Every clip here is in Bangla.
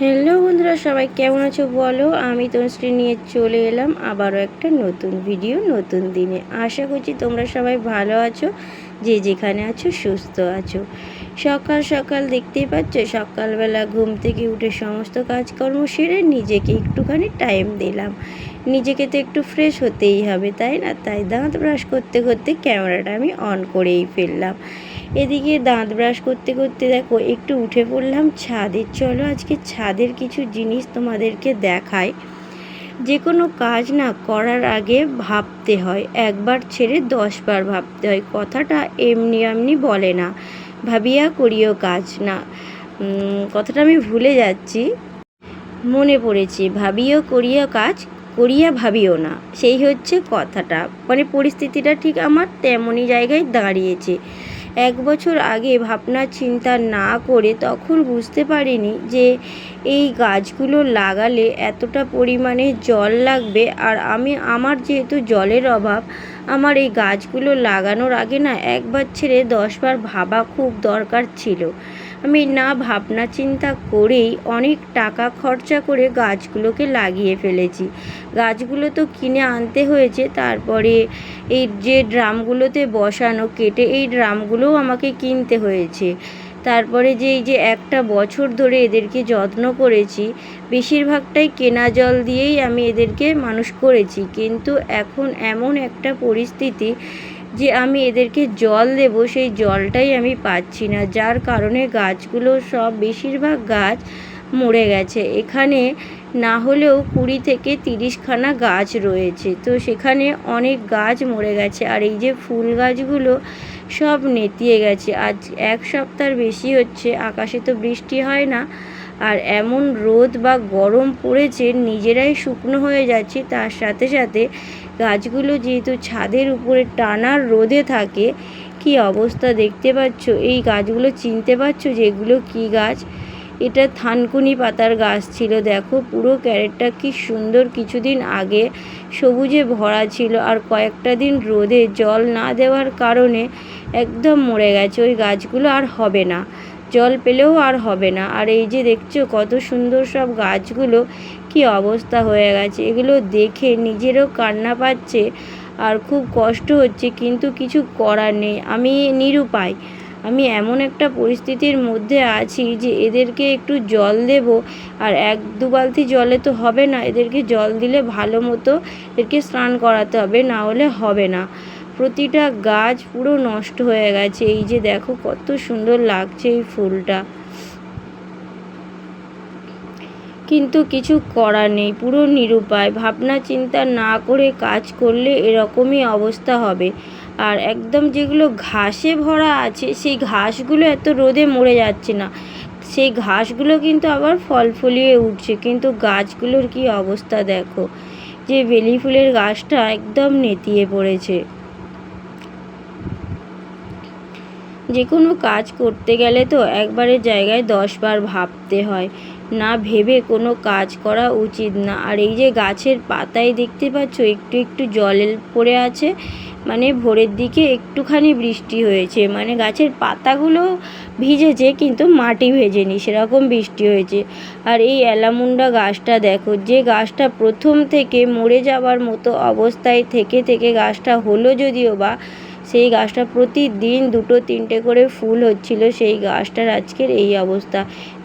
হ্যালো বন্ধুরা, সবাই কেমন আছো বলো? আমি তনুশ্রী নিয়ে চলে এলাম আবারও একটা নতুন ভিডিও নতুন দিনে। আশা করছি তোমরা সবাই ভালো আছো, যে যেখানে আছো সুস্থ আছো। সকাল সকাল দেখতেই পাচ্ছ, সকালবেলা ঘুম থেকে উঠে সমস্ত কাজকর্ম সেরে নিজেকে একটুখানি টাইম দিলাম। নিজেকে তো একটু ফ্রেশ হতেই হবে, তাই না? তাই দাঁত ব্রাশ করতে করতে ক্যামেরাটা আমি অন করেই ফেললাম। এদিকে দাঁত ব্রাশ করতে করতে দেখো, একটু উঠে পড়লাম ছাদে। চলো আজকে ছাদের কিছু জিনিস তোমাদেরকে দেখাই। যে কোনো কাজ না করার আগে ভাবতে হয়, একবার ছেড়ে দশবার ভাবতে হয়। কথাটা এমনি এমনি বলে না, ভাবিয়া করিও কাজ না। কথাটা আমি ভুলে যাচ্ছি। মনে পড়েছে, ভাবিও করিও কাজ, করিয়া ভাবিও না। সেই হচ্ছে কথাটা। মানে পরিস্থিতিটা ঠিক আমার তেমনই জায়গায় দাঁড়িয়েছে। এক বছর আগে ভাবনা চিন্তা না করে তখন বুঝতে পারিনি যে এই গাছগুলো লাগালে এতটা পরিমাণে জল লাগবে আর আমি, আমার যেহেতু জলের অভাব, আমার এই গাছগুলো লাগানোর আগে না একবার ছেড়ে দশবার ভাবা খুব দরকার ছিল। আমি না ভাবনা চিন্তা করেই অনেক টাকা খরচা করে গাছগুলোকে লাগিয়ে ফেলেছি। গাছগুলো তো কিনে আনতে হয়েছে, তারপরে এই যে ড্রামগুলোতে বসানো, কেটে এই ড্রামগুলোও আমাকে কিনতে হয়েছে। তারপরে যে এই যে একটা বছর ধরে এদেরকে যত্ন করেছি, বেশিরভাগটাই কেনা জল দিয়েই আমি এদেরকে মানুষ করেছি। কিন্তু এখন এমন একটা পরিস্থিতি যে আমি এদেরকে জল দেব, সেই জলটাই আমি পাচ্ছি না। যার কারণে গাছগুলো সব বেশিরভাগ গাছ মরে গেছে। এখানে না হলেও কুড়ি থেকে তিরিশখানা গাছ রয়েছে। তো সেখানে অনেক গাছ মরে গেছে। আর এই যে ফুল গাছগুলো সব নেতিয়ে গেছে। আজ এক সপ্তাহের বেশি হচ্ছে, আকাশে তো বৃষ্টি হয় না। আর এমন রোদ বা গরম পড়েছে, নিজেরাই শুকনো হয়ে যাচ্ছে। তার সাথে সাথে গাছগুলো যেহেতু ছাদের উপরে টানার রোদে থাকে, কি অবস্থা দেখতে পাচ্ছ? এই গাছগুলো চিনতে পারছ যে এগুলো কী গাছ? এটা থানকুনি পাতার গাছ ছিল, দেখো পুরো ক্যারেটটা কি সুন্দর কিছুদিন আগে সবুজে ভরা ছিল আর কয়েকটা দিন রোদে জল না দেওয়ার কারণে একদম মরে গেছে, ওই গাছগুলো আর হবে না। জল পেলেও আর হবে না। আর এই যে দেখছ কত সুন্দর সব গাছগুলো, কি অবস্থা হয়ে গেছে। এগুলো দেখে নিজেরও কান্না পাচ্ছে আর খুব কষ্ট হচ্ছে, কিন্তু কিছু করার নেই। আমি নিরুপায়। আমি এমন একটা পরিস্থিতির মধ্যে আছি যে এদেরকে একটু জল দেব, আর এক দু বালতি জলে তো হবে না। এদেরকে জল দিলে ভালো মতো এদেরকে স্নান করাতে হবে, না হলে হবে না। প্রতিটা গাছ পুরো নষ্ট হয়ে গেছে। এই যে দেখো কত সুন্দর লাগছে এই ফুলটা। কিন্তু কিছু করার নেই, পুরো নিরুপায়। ভাবনা চিন্তা না করে কাজ করলে এরকমই অবস্থা হবে। আর একদম যেগুলো ঘাসে ভরা আছে, সেই ঘাসগুলো এত রোদে মরে যাচ্ছে না। সেই ঘাসগুলো কিন্তু আবার ফল ফলিয়ে উঠছে। কিন্তু গাছগুলোর কি অবস্থা দেখো। যে বেলি ফুলের গাছটা একদম নেতিয়ে পড়েছে। যে কোনো কাজ করতে গেলে তো একবারের জায়গায় দশবার ভাবতে হয়। না ভেবে কোনো কাজ করা উচিত না। আর এই যে গাছের পাতায় দেখতে পাচ্ছ, একটু একটু জল পড়ে আছে মানে ভোরের দিকে একটুখানি বৃষ্টি হয়েছে। মানে গাছের পাতাগুলো ভিজেছে কিন্তু মাটি ভেজেনি, সেরকম বৃষ্টি হয়েছে। আর এই অ্যালামুন্ডা গাছটা দেখো, যে গাছটা প্রথম থেকে মরে যাওয়ার মতো অবস্থায় থেকে থেকে গাছটা হলো যদিও বা সেই গাছটা প্রতিদিন দুটো, তিনটে করে ফুল হচ্ছিল। সেই গাছটার আজকের এই অবস্থা।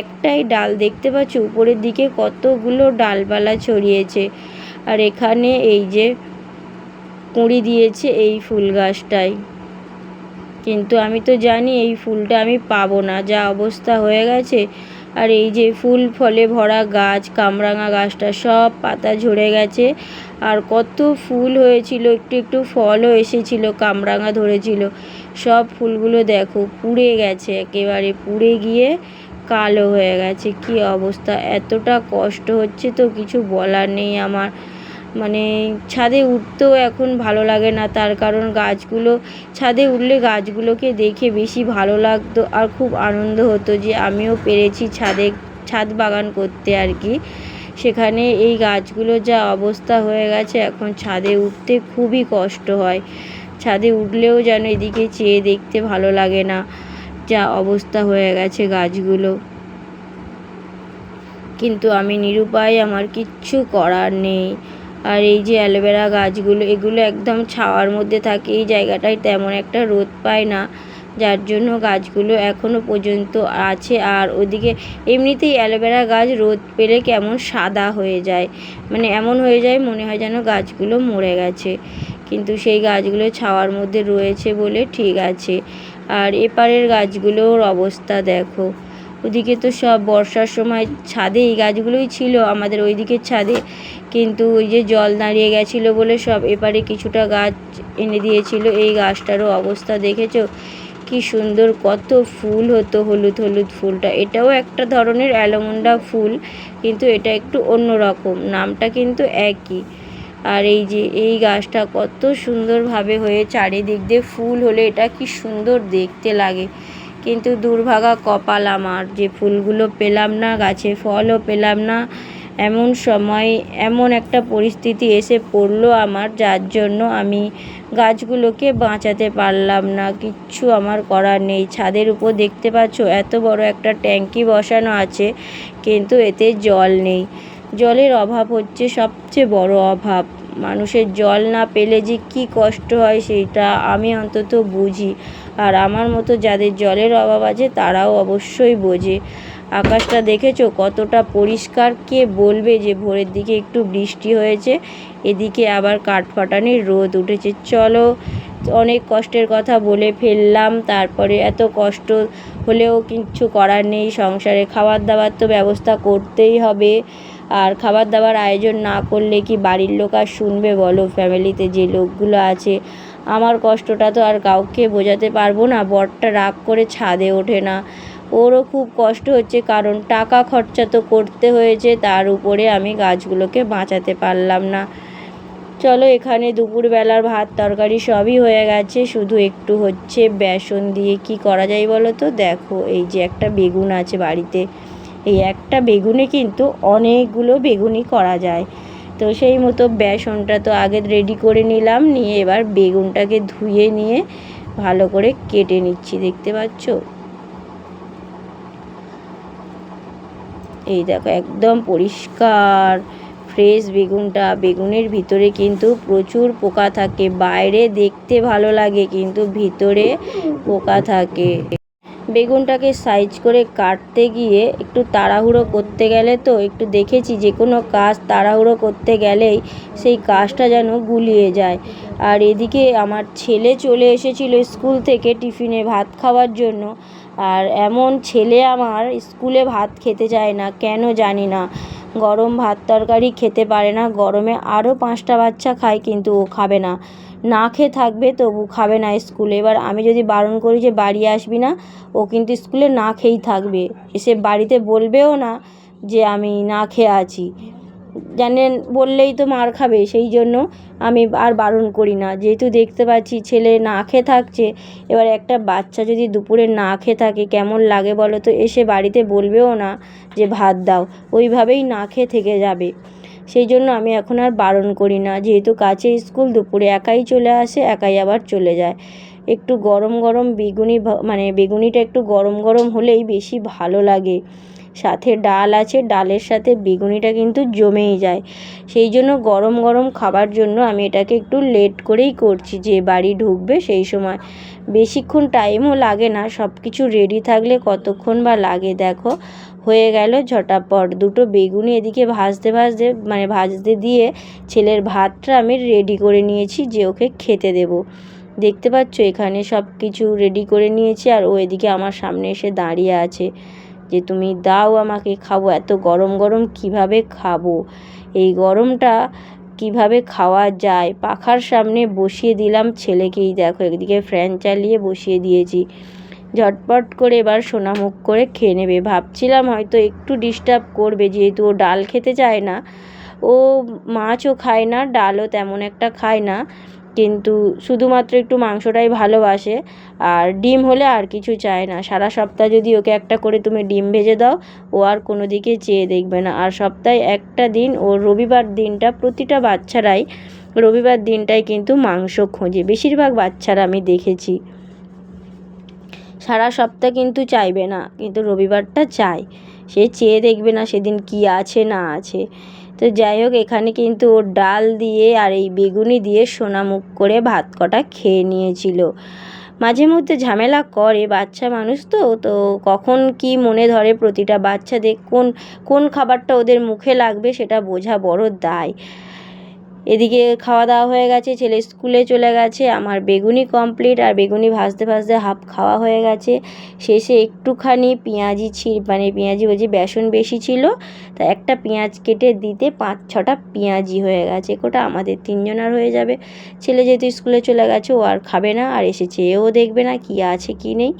একটাই ডাল দেখতে পাচ্ছ, উপরের দিকে কতগুলো ডালপালা ছড়িয়েছে। আর এখানে এই যে কুঁড়ি দিয়েছে এই ফুল গাছটায় কিন্তু আমি তো জানি এই ফুলটা আমি পাবো না। যা অবস্থা হয়ে গেছে আর এই যে ফুল ফলে ভরা গাছ, কামরাঙা গাছটা সব পাতা ঝরে গেছে। আর কত ফুল হয়েছিল, একটু একটু ফলও এসেছিল, কামরাঙা ধরেছিল। সব ফুলগুলো দেখো পুড়ে গেছে, একেবারে পুড়ে গিয়ে কালো হয়ে গেছে। কি অবস্থা? এতটা কষ্ট হচ্ছে তো কিছু বলার নেই আমার। মানে ছাদে উঠতেও এখন ভালো লাগে না। তার কারণ গাছগুলো, ছাদে উঠলে গাছগুলোকে দেখে বেশি ভালো লাগতো আর খুব আনন্দ হতো যে আমিও পেরেছি ছাদে, ছাদ বাগান করতে আর কি। সেখানে এই গাছগুলো যা অবস্থা হয়ে গেছে এখন ছাদে উঠতে খুবই কষ্ট হয়। ছাদে উঠলেও যেন এদিকে চেয়ে দেখতে ভালো লাগে না যা অবস্থা হয়ে গেছে গাছগুলো। কিন্তু আমি নিরুপায়, আমার কিচ্ছু করার নেই। আর এই যে অ্যালোভেরা গাছগুলো, এগুলো একদম ছাওয়ার মধ্যে থাকে। এই জায়গাটায় তেমন একটা রোদ পায় না। যার জন্য গাছগুলো এখনও পর্যন্ত আছে। আর ওদিকে এমনিতেই অ্যালোভেরা গাছ রোদ পেলে কেমন সাদা হয়ে যায়। মানে এমন হয়ে যায়, মনে হয় যেন গাছগুলো মরে গেছে। কিন্তু সেই গাছগুলো ছাওয়ার মধ্যে রয়েছে বলে ঠিক আছে। আর এপারের গাছগুলোর অবস্থা দেখো। ওদিকে তো সব বর্ষার সময় ছাদে এই গাছগুলোই ছিল, আমাদের ওই দিকের ছাদে। কিন্তু ওই যে জল দাঁড়িয়ে গেছিল বলে সব এপারে কিছুটা গাছ এনে দিয়েছিল। এই গাছটারও অবস্থা দেখেছ? কি সুন্দর, কত ফুল হতো হলুদ হলুদ ফুলটা। এটাও একটা ধরনের অ্যালোমন্ডা ফুল, কিন্তু এটা একটু অন্য রকম নামটা কিন্তু একই। আর এই যে এই গাছটা কত সুন্দরভাবে হয়ে চারিদিক দিয়ে ফুল হলে এটা কি সুন্দর দেখতে লাগে। কিন্তু দুর্ভাগা কপাল আমার। যে ফুলগুলো পেলাম না, গাছে ফলও পেলাম না, এমন সময় এমন একটা পরিস্থিতি এসে পড়ল আমার, যার জন্য আমি গাছগুলোকে বাঁচাতে পারলাম না। কিচ্ছু আমার করার নেই। ছাদের উপর দেখতে পাচ্ছ, এত বড় একটা ট্যাঙ্কি বসানো আছে, কিন্তু এতে জল নেই। জলের অভাব হচ্ছে সবচেয়ে বড় অভাব। মানুষের জল না পেলে যে কী কষ্ট হয়, সেটা আমি অন্তত বুঝি। আর আমার মতো যাদের জলের অভাব আছে, তারাও অবশ্যই বোঝে। আকাশটা দেখেছ কতটা পরিষ্কার? কে বলবে যে ভোরের দিকে একটু বৃষ্টি হয়েছে, এদিকে আবার কাঠফাটানির রোদ উঠেছে। চলো, অনেক কষ্টের কথা বলে ফেললাম, তারপরে এত কষ্ট হলেও কিচ্ছু করার নেই। সংসারে খাবার দাবার তো ব্যবস্থা করতেই হবে। আর খাবার দাবার আয়োজন না করলে কি বাড়ির লোক আর শুনবে বলো? ফ্যামিলিতে যে লোকগুলো আছে আমার কষ্টটা তো আর কাউকে বোঝাতে পারব না, বরটা রাগ করে ছাদে ওঠে না। ওরও খুব কষ্ট হচ্ছে, কারণ টাকা খরচা তো করতে হয়েছে, তার উপরে আমি গাছগুলোকে বাঁচাতে পারলাম না। চলো এখানে দুপুরবেলার ভাত তরকারি সবই হয়ে গেছে, শুধু একটু হচ্ছে বেসন দিয়ে কি করা যায় বলো তো? দেখো, এই যে একটা বেগুন আছে বাড়িতে। এই একটা বেগুনে কিন্তু অনেকগুলো বেগুনই করা যায়। তো সেই মতো বেসনটা তো আগে রেডি করে নিলাম, নিয়ে এবার বেগুনটাকে ধুয়ে নিয়ে ভালো করে কেটে নিচ্ছি, দেখতে পাচ্ছ? এই দেখো, একদম পরিষ্কার ফ্রেশ বেগুনটা। বেগুনের ভিতরে কিন্তু প্রচুর পোকা থাকে, বাইরে দেখতে ভালো লাগে, কিন্তু ভিতরে পোকা থাকে। বেগুনটাকে সাইজ করে কাটতে গিয়ে একটু তাড়াহুড়ো করতে গেলে তো একটু দেখেছি যে কোনো কাজ তাড়াহুড়ো করতে গেলেই সেই কাজটা যেন গুলিয়ে যায়। আর এদিকে আমার ছেলে চলে এসেছিল স্কুল থেকে টিফিনে ভাত খাওয়ার জন্য। আর এমন ছেলে আমার স্কুলে ভাত খেতে চায় না, কেন জানি না। গরম ভাত তরকারি খেতে পারে না, গরমে আরও পাঁচটা বাচ্চা খায় কিন্তু ও খাবে না। না খেয়ে থাকবে, তবু খাবে না স্কুলে। এবার আমি যদি বারণ করি যে বাড়ি আসবি না, ও কিন্তু স্কুলে না খেয়েই থাকবে। এসে বাড়িতে বলবেও না যে আমি না খেয়ে আছি। জানেন বললেই তো মার খাবে। সেই জন্য আমি আর বারণ করি না। যেহেতু দেখতে পাচ্ছি ছেলে না খেয়ে থাকছে, এবার একটা বাচ্চা যদি দুপুরে না খেয়ে থাকে, কেমন লাগে বলো তো? এসে বাড়িতে বলবেও না যে ভাত দাও। ওইভাবেই না খেয়ে থেকে যাবে। সেই জন্য আমি এখন আর বারণ করি না। যেহেতু কাছে স্কুল, দুপুরে একাই চলে আসে, একাই আবার চলে যায়। একটু গরম গরম বেগুনি মানে বেগুনিটা একটু গরম গরম হলেই বেশি ভালো লাগে। সাথে ডাল আছে, ডালের সাথে বেগুনিটা কিন্তু জমেই যায়। সেই জন্য গরম গরম খাবার জন্য আমি এটাকে একটু লেট করেই করছি, যে বাড়ি ঢুকবে সেই সময়। বেশিক্ষণ টাইমও লাগে না সব কিছু রেডি থাকলে কতক্ষণ বা লাগে দেখো। হয়ে গেল ঝটাপট, দুটো বেগুনি এদিকে ভাজতে ভাজতে মানে ভাজতে দিয়ে ছেলের ভাতটা আমি রেডি করে নিয়েছি, যে ওকে খেতে দেবো। দেখতে পাচ্ছ এখানে সব কিছু রেডি করে নিয়েছি, আর ও এদিকে আমার সামনে এসে দাঁড়িয়ে আছে। যে তুমি দাও আমাকে খাব, এত গরম গরম কীভাবে খাব? এই গরমটা কীভাবে খাওয়া যায়? পাখার সামনে বসিয়ে দিলাম ছেলেকেই। দেখো একদিকে ফ্যান চালিয়ে বসিয়ে দিয়েছি। ঝটপট করে এবার সোনামুখ করে খেয়ে নেবে। ভাবছিলাম হয়তো একটু ডিস্টার্ব করবে, যেহেতু ও ডাল খেতে চায় না। ও মাছও খায় না, ডালও তেমন একটা খায় না। কিন্তু শুধুমাত্র একটু মাংসটাই ভালোবাসে। আর ডিম হলে আর কিছু চায় না। সারা সপ্তাহ যদি ওকে একটা করে তুমি ডিম ভেজে দাও, ও আর কোনো দিকে চেয়ে দেখবে না। আর সপ্তাহে একটা দিন ও রবিবার দিনটা প্রতিটা বাচ্চারাই, রবিবার দিনটাই কিন্তু মাংস খোঁজে। বেশিরভাগ বাচ্চারা আমি দেখেছি। সারা সপ্তাহ কিন্তু চাইবে না, কিন্তু রবিবারটা চায়। সে চেয়ে দেখবে না সেদিন কি আছে না আছে। তো যাই হোক, এখানে কিন্তু ওর ডাল দিয়ে আর এই বেগুনি দিয়ে সোনামুখ করে ভাত কটা খেয়ে নিয়েছিল। মাঝে মধ্যে ঝামেলা করে বাচ্চা মানুষ তো তো কখন কি মনে ধরে প্রতিটা বাচ্চাদের কোন কোন খাবারটা ওদের মুখে লাগবে সেটা বোঝা বড় দায়। এদিকে খাওয়া দাওয়া হয়ে গেছে, ছেলে স্কুলে চলে গেছে, আমার বেগুনি কমপ্লিট আর বেগুনি ভাজতে ভাজতে হাফ খাওয়া হয়ে গেছে। শেষে একটুখানি পেঁয়াজি ছি মানে পেঁয়াজি বলছি বেসন বেশি ছিল, তা একটা পেঁয়াজ কেটে দিতে পাঁচ ছটা পেঁয়াজি হয়ে গেছে কোটা আমাদের তিনজনার হয়ে যাবে। ছেলে যেহেতু স্কুলে চলে গেছে, ও আর খাবে না, আর এসে চেয়েও দেখবে না কী আছে কি নেই।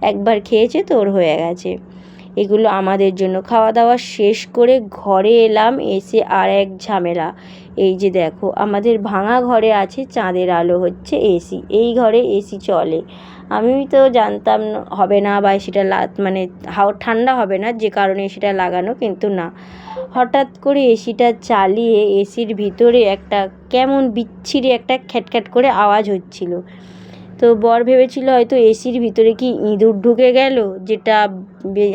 একবার খেয়েছে তো ওর হয়ে গেছে। এগুলো আমাদের জন্য। খাওয়া দাওয়া শেষ করে ঘরে এলাম, এসে আর এক ঝামেলা। এই যে দেখো, আমাদের ভাঙা ঘরে আছে চাঁদের আলো হচ্ছে এসি। এই ঘরে এসি চলে। আমি তো জানতাম হবে না বা সেটা মানে হাওয়া, ঠান্ডা হবে না, যে কারণে সেটা লাগানো, কিন্তু না। হঠাৎ করে এসিটা চালিয়ে, এসির ভিতরে একটা কেমন বিচ্ছিরি একটা খ্যাটখ্যাট করে আওয়াজ হচ্ছিল। তো বর ভেবেছিল হয়তো এসির ভিতরে কি ইঁদুর ঢুকে গেল, যেটা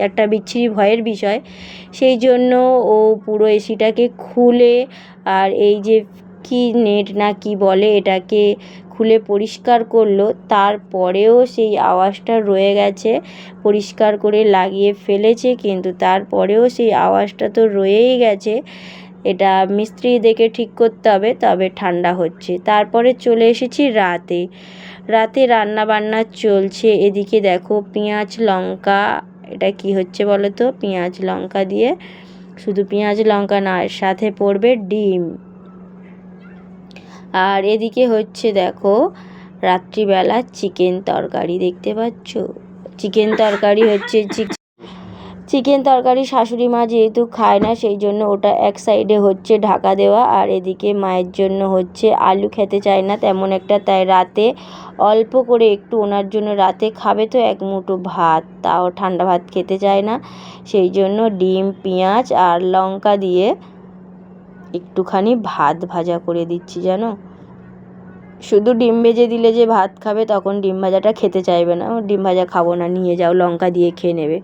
একটা বিচ্ছিরি ভয়ের বিষয়। সেই জন্য ও পুরো এসিটাকে খুলে আর এই যে কি নেট না কি বলে এটাকে খুলে পরিষ্কার করল। তারপরেও সেই আওয়াজটা রয়ে গেছে, পরিষ্কার করে লাগিয়ে ফেলেছে, কিন্তু তারপরেও সেই আওয়াজটা তো রয়েই গেছে। এটা মিস্ত্রি দেখে ঠিক করতে হবে, তবে ঠান্ডা হচ্ছে। তারপরে চলে এসেছি রাতে। রাতে রান্না বান্না চলছে। এদিকে দেখো পেঁয়াজ, লঙ্কা, এটা কি হচ্ছে বলো তো? পেঁয়াজ, লঙ্কা দিয়ে। শুধু পেঁয়াজ, লঙ্কা না সাথে পড়বে ডিম। আর এদিকে হচ্ছে দেখো রাত্রিবেলা চিকেন তরকারি দেখতে পাচ্ছ? চিকেন তরকারি হচ্ছে চিকেন তরকারি শাশুড়ি মা যেহেতু খায় না, সেই জন্য ওটা এক সাইডে হচ্ছে ঢাকা দেওয়া আর এদিকে মায়ের জন্য হচ্ছে আলু খেতে চায় না তেমন একটা। তাই রাতে অল্প করে একটু ওনার জন্য রাতে খাবে তো এক মুঠো ভাত, তাও ঠান্ডা ভাত খেতে চায় না। সেই জন্য ডিম, পেঁয়াজ আর লঙ্কা দিয়ে একটুখানি ভাত ভাজা করে দিচ্ছি জানো। শুধু ডিম ভেজে দিলে যে ভাত খাবে তখন ডিম ভাজাটা খেতে চাইবে না। ডিম ভাজা খাব না, নিয়ে যাও, লঙ্কা দিয়ে খেয়ে নেবে।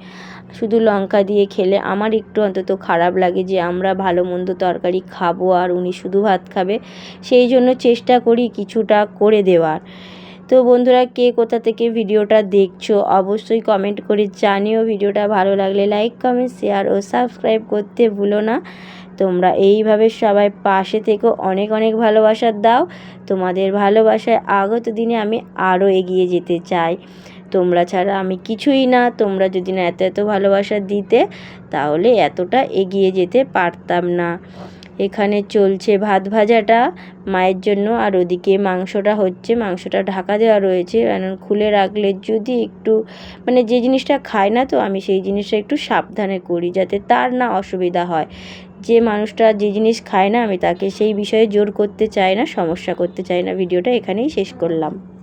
শুধু লঙ্কা দিয়ে খেলে আমার একটু অন্তত খারাপ লাগে যে আমরা ভালো মন্দ তরকারি খাব আর উনি শুধু ভাত খাবে। সেই জন্য চেষ্টা করি কিছুটা করে দেওয়ার। তো বন্ধুরা, কে কোথা থেকে ভিডিওটা দেখছ অবশ্যই কমেন্ট করে জানিও। ভিডিওটা ভালো লাগলে লাইক কমেন্ট শেয়ার ও সাবস্ক্রাইব করতে ভুলো না। তোমরা এইভাবে সবাই পাশে থেকে। অনেক অনেক ভালোবাসা দাও। তোমাদের ভালোবাসায় আগত দিনে আমি আরও এগিয়ে যেতে চাই। তোমরা ছাড়া আমি কিছুই না। তোমরা যদি না এত এত ভালোবাসা দিতে, তাহলে এতটা এগিয়ে যেতে পারতাম না। এখানে চলছে ভাত ভাজাটা, মায়ের জন্য। আর ওদিকে মাংসটা হচ্ছে, মাংসটা ঢাকা দেওয়া রয়েছে। কারণ খুলে রাখলে যদি একটু মানে যে জিনিসটা খায় না তো, আমি সেই জিনিসটা একটু সাবধানে করি যাতে তার না অসুবিধা হয়। যে মানুষটা যে জিনিস খায় না, আমি তাকে সেই বিষয়ে জোর করতে চাই না, সমস্যা করতে চাই না। ভিডিওটা এখানেই শেষ করলাম।